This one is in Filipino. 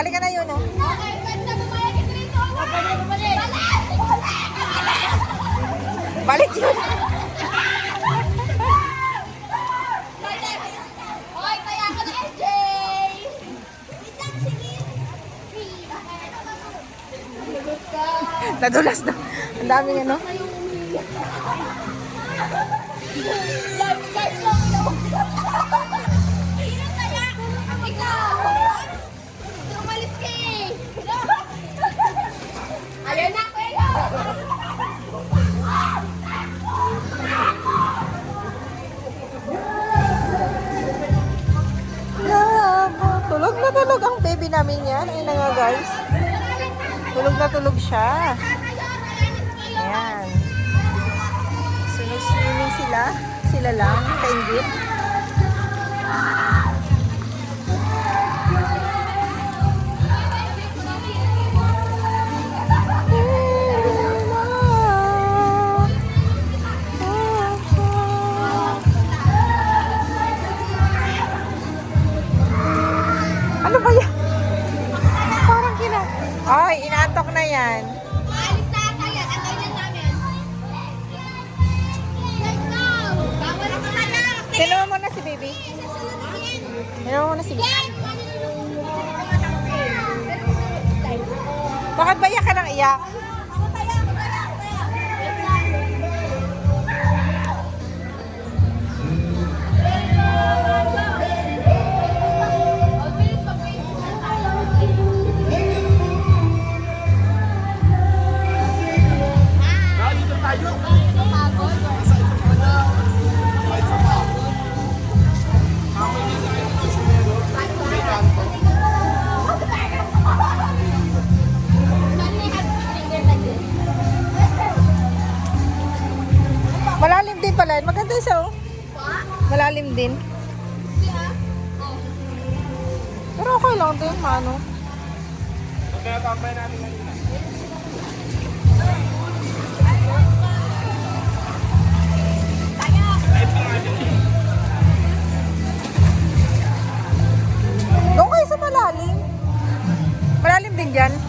Sali ka na yun, oh. Balik yun. Nadulas na. Ang daming ano. Baby namin yan. Ayun na nga, guys. Tulog na tulog siya. Ayan. Sunod-swimming sila. Sila lang. Kaingit. Ano ba yan? Ay, inaantok na yan. Alis na tayo. Antay na namin. Let's go! Bawal ako na lang! Sinawa mo na si baby. Sinawa mo na si baby. Yan! Bakit ba iyak ka ng iyak? Malalim din pala. Maganda siya, oh. Malalim din. Pero okay lang din, mano. Doon Malalim